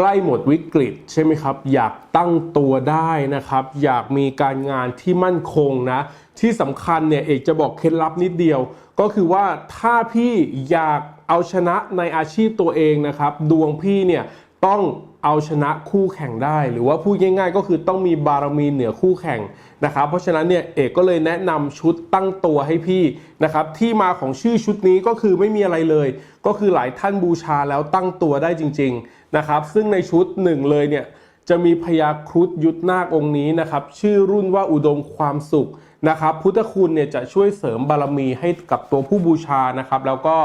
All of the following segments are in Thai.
ใกล้หมดวิกฤตใช่ไหมครับ อยากตั้งตัวได้นะครับ อยากมีการงานที่มั่นคงนะ ที่สำคัญเนี่ยเอกจะบอกเคล็ดลับนิดเดียว ก็คือว่าถ้าพี่อยากเอาชนะในอาชีพตัวเองนะครับ ดวงพี่เนี่ย ต้องเอาชนะคู่แข่งได้ หรือว่าพูดง่ายๆ ก็คือต้องมีบารมีเหนือคู่แข่งนะครับ เพราะฉะนั้นเนี่ยเอกก็เลยแนะนำชุดตั้งตัวให้พี่นะครับ ที่มาของชื่อชุดนี้ก็คือไม่มีอะไรเลย ก็คือหลายท่านบูชาแล้วตั้งตัวได้จริง ๆนะครับ ซึ่งในชุดหนึ่งเลยเนี่ยจะมีพญาครุฑยุทธนาคองค์นี้นะครับ ชื่อรุ่นว่าอุดมความสุขนะครับ พุทธคุณเนี่ยจะช่วยเสริมบารมีให้กับตัวผู้บูชานะครับ แล้วก็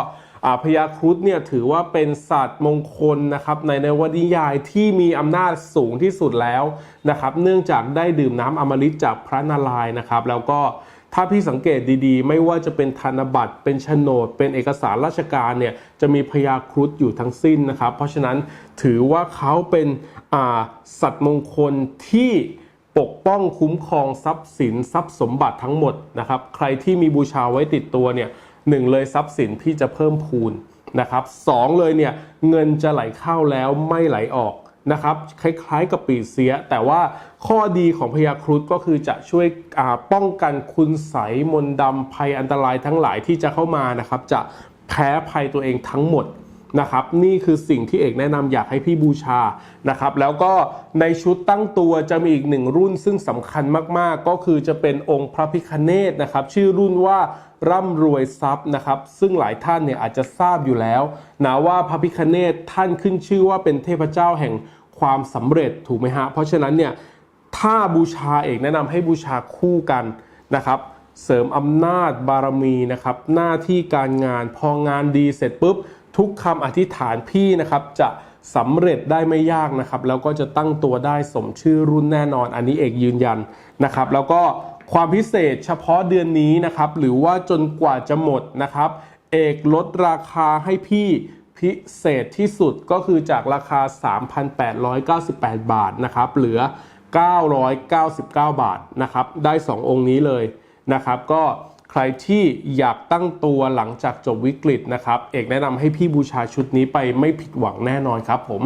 พญาครุฑเนี่ยถือว่าเป็นสัตว์มงคลนะครับในนวนิยายที่มีอำนาจสูงที่สุดแล้วนะครับเนื่องจากได้ดื่มน้ำอมฤตจากพระนารายณ์นะครับ แล้วก็ถ้าพี่สังเกตดีๆ ไม่ว่าจะเป็นธนบัตร เป็นโฉนด เป็นเอกสารราชการเนี่ยจะมีพญาครุฑอยู่ทั้งสิ้นนะครับ เพราะฉะนั้นถือว่าเขาเป็นสัตว์มงคลที่ปกป้องคุ้มครองทรัพย์สินทรัพย์สมบัติทั้งหมดนะครับ ใครที่มีบูชาไว้ติดตัวเนี่ย หนึ่งเลยทรัพย์สินที่จะเพิ่มพูนนะครับสองเลยเนี่ยเงินจะไหลเข้าแล้วไม่ไหลออกนะครับคล้ายๆกับปีเสีย แต่ว่าข้อดีของพยาครุฑก็คือจะช่วยป้องกันคุณใสมนดำภัยอันตรายทั้งหลายที่จะเข้ามานะครับ จะแพ้ภัยตัวเองทั้งหมด นะครับนี่คือสิ่งที่เอกแนะนำอยากให้พี่บูชานะครับแล้วก็ในชุดตั้งตัวจะมีอีกหนึ่งรุ่นซึ่งสำคัญมากๆ ก็คือจะเป็นองค์พระพิคเนตนะครับชื่อรุ่นว่าร่ำรวยทรัพย์นะครับ ซึ่งหลายท่านเนี่ยอาจจะทราบอยู่แล้วนะว่าพระพิคเนตท่านขึ้นชื่อว่าเป็นเทพเจ้าแห่งความสำเร็จถูกไหมฮะเพราะฉะนั้นเนี่ยถ้าบูชาเอกแนะนำให้บูชาคู่กันนะครับเสริมอำนาจบารมีนะครับหน้าที่การงานพองานดีเสร็จปุ๊บ ทุกคำอธิษฐานพี่นะครับ จะสำเร็จได้ไม่ยากนะครับ แล้วก็จะตั้งตัวได้สมชื่อรุ่นแน่นอน อันนี้เอกยืนยันนะครับ แล้วก็ความพิเศษเฉพาะเดือนนี้นะครับ หรือว่าจนกว่าจะหมดนะครับ เอกลดราคาให้พี่พิเศษที่สุดก็คือจากราคา 3,898 บาทนะครับ เหลือ 999 บาทนะครับ ได้ 2 องค์นี้เลยนะครับ ก็ ใครที่อยากตั้งตัวหลังจากจบวิกฤตนะครับ เอกแนะนำให้พี่บูชาชุดนี้ไปไม่ผิดหวังแน่นอนครับผม